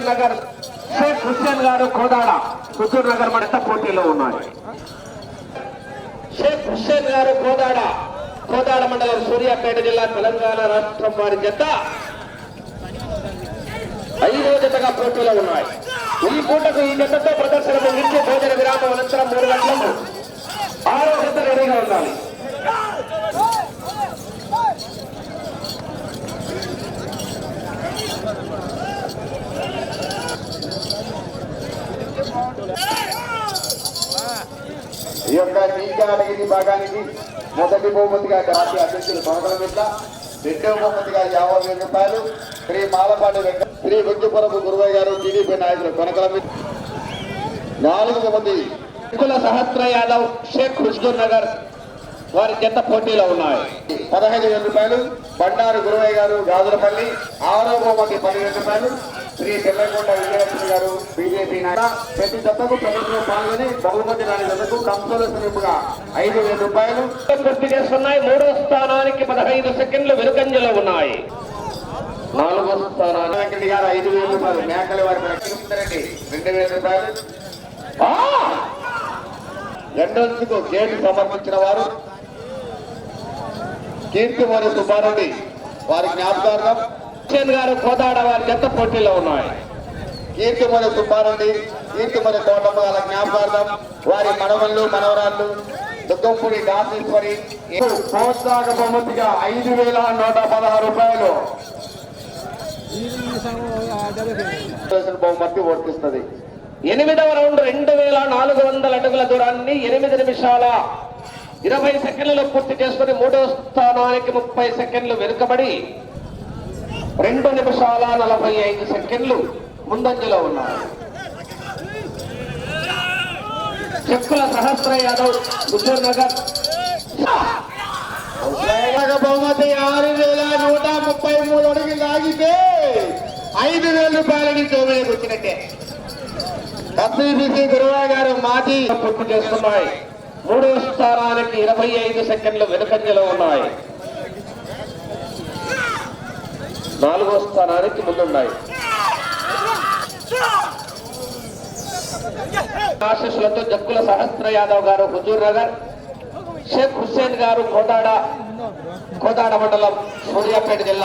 హుజూర్ నగర్. షేక్ హుస్సేన్ గారు కోదాడ. హుజూర్ నగర్ మడత పోటీలో ఉన్నారు. షేక్ హుస్సేన్ గారు కోదాడ. కోదాడ మండలం సూర్యాపేట జిల్లా తెలంగాణ రాష్ట్రం వారి జత ఐదో జతగా పోటీలో ఉన్నాయి. ఈ పూటకు ఈ జతతో ప్రదర్శన ముగించి భోజన విరామం అనంతరం మూడు గంటలకు ఆరో జత రెడీగా ఉండాలి ఈ యొక్క టీకాలగిరి భాగానికి మొదటి బహుమతిగా జాతీయ అధ్యక్షులు కొనకల మిట్ల రెండవ బహుమతిగా యాభై వేల రూపాయలు శ్రీ మాలపాటి వెంకట శ్రీ గుజ్జుపురపు గురువయ్య గారు టీడీపీ నాయకులు కొనకల మిట్ల నాలుగు మంది కుల సహస్ర యాదవ్ షేక్ హుజూర్ నగర్ వారి జత పోటీలో ఉన్నాయి. పదహైదు వేల రూపాయలు బండారు గురువయ్య గారు గాజులపల్లి ఆరో బహుమతి పదివేల రూపాయలు శ్రీ తెల్లకొండ విజయలక్ష్మి గారు బీజేపీ నాయక ప్రతి దత్తకు ప్రభుత్వం పాల్గొని బహుమతి రాని దత్తకు కంసోల స్వరూపుగా ఐదు వేల రూపాయలు. పూర్తి చేస్తున్నాయి. మూడో స్థానానికి పదహైదు సెకండ్లు వెనుకంజలో ఉన్నాయి. నాలుగో స్థానానికి వెంకటి గారు ఐదు వేల రూపాయలు. మేకల వారి రెండు వేల రూపాయలు. ఆ! రెండోందుకు గేటు సమర్పించిన వారు కీర్తిమణి సుబ్బారెడ్డి. వారి జ్ఞాపకార్థం హుస్సేన్ గారు కోదాడ వారి జత పోటీలో ఉన్నాయి. కీర్తిమణి సుబ్బారెడ్డి కీర్తిమణి కోటమ్మ గారి జ్ఞాపకార్థం వారి మనవళ్ళు మనవరాళ్ళు దుగ్గంపూడి దాసేశ్వరి ప్రోత్సాహక బహుమతిగా ఐదు వేల నూట పదహారు రూపాయలు. బహుమతి వర్తిస్తుంది. ఎనిమిదవ రౌండ్ రెండు వేల నాలుగు వందల అడుగుల దూరాన్ని ఎనిమిది నిమిషాల ఇరవై సెకండ్లలో పూర్తి చేసుకుని మూడో స్థానానికి ముప్పై సెకండ్లు వెనుకబడి రెండు నిమిషాల నలభై ఐదు సెకండ్లు ముందంజలో ఉన్నారు. చెక్కుల సహస్ర యాదవ్ హుజూర్ నగర్. బహుమతి ఆరు వేల నూట ముప్పై మూడు అడుగులు లాగితే ఐదు వేల రూపాయలని తోమిడికి వచ్చినట్టే డబ్ల్యూబీసీ గురువా గారు మాజీ పూర్తి చేస్తున్నాయి మూడో స్థానానికి ఇరవై ఐదు సెకండ్లు వెనుకంజలో ఉన్నాయి. నాలుగో స్థానానికి ముందున్నాయి. ఆశీస్సులతో జక్కుల సహస్ర యాదవ్ గారు హుజూర్ నగర్ షేక్ హుస్సేన్ గారు కోదాడ కోదాడ మండలం సూర్యాపేట జిల్లా.